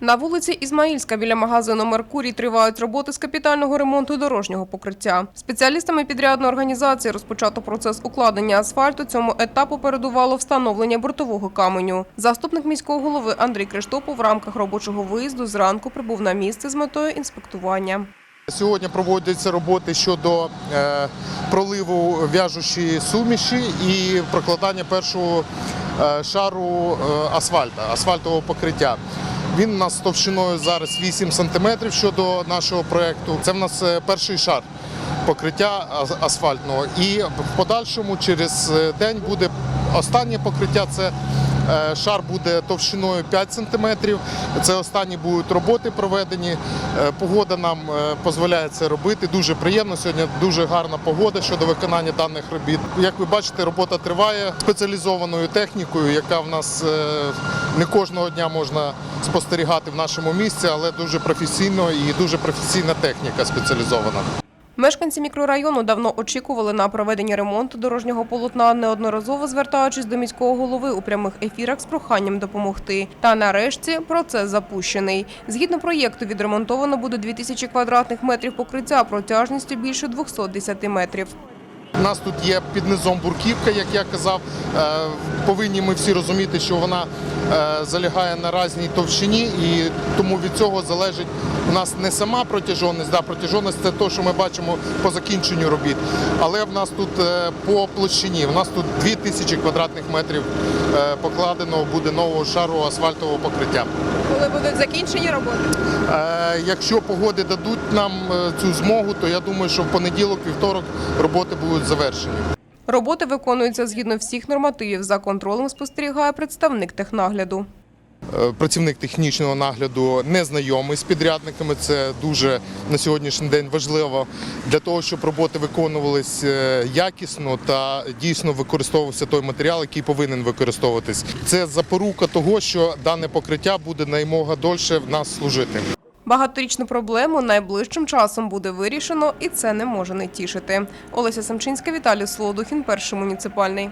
На вулиці Ізмаїльська біля магазину Меркурій тривають роботи з капітального ремонту дорожнього покриття. Спеціалістами підрядної організації розпочато процес укладення асфальту. Цьому етапу передувало встановлення бортового каменю. Заступник міського голови Андрій Криштопов в рамках робочого виїзду зранку прибув на місце з метою інспектування. Сьогодні проводяться роботи щодо е, проливу в'яжучої суміші і прокладання першого е, шару е, асфальта, асфальтового покриття. Він у нас товщиною зараз 8 см щодо нашого проєкту. Це в нас е, перший шар покриття асфальтного. І в подальшому через е, день буде останнє покриття. Це Шар буде товщиною 5 см. Це останні будуть роботи проведені. Е, Погода нам дозволяє це робити. Дуже приємно. Сьогодні дуже гарна погода щодо виконання даних робіт. Як ви бачите, робота триває спеціалізованою технікою, яка в нас е, не кожного дня можна спостерігати в нашому місці, але дуже професійно і дуже професійна техніка спеціалізована. Мешканці мікрорайону давно очікували на проведення ремонту дорожнього полотна, неодноразово звертаючись до міського голови у прямих ефірах з проханням допомогти. Та нарешті процес запущений. Згідно проєкту, відремонтовано буде 2000 квадратних метрів покриття протяжністю більше 210 метрів. У нас тут є під низом бурківка, як я казав. Е, Повинні ми всі розуміти, що вона е, залягає на разній товщині, і тому від цього залежить у нас не сама протяжність, да, протяжність це те, що ми бачимо по закінченню робіт. Але в нас тут е, по площині, у нас тут 2000 квадратних метрів е, покладено буде нового шару асфальтового покриття. Коли будуть закінчені роботи? Якщо погоди дадуть нам цю змогу, то я думаю, що в понеділок, вівторок роботи будуть завершені. Роботи виконуються згідно всіх нормативів. За контролем спостерігає представник технагляду. Е, Працівник технічного нагляду не знайомий з підрядниками. Це дуже на сьогоднішній день важливо для того, щоб роботи виконувались е, якісно та дійсно використовувався той матеріал, який повинен використовуватись. Це запорука того, що дане покриття буде наймога дольше в нас служити. Багаторічну проблему найближчим часом буде вирішено, і це не може не тішити. Олеся Самчинська, Віталій Солодухін, перший муніципальний.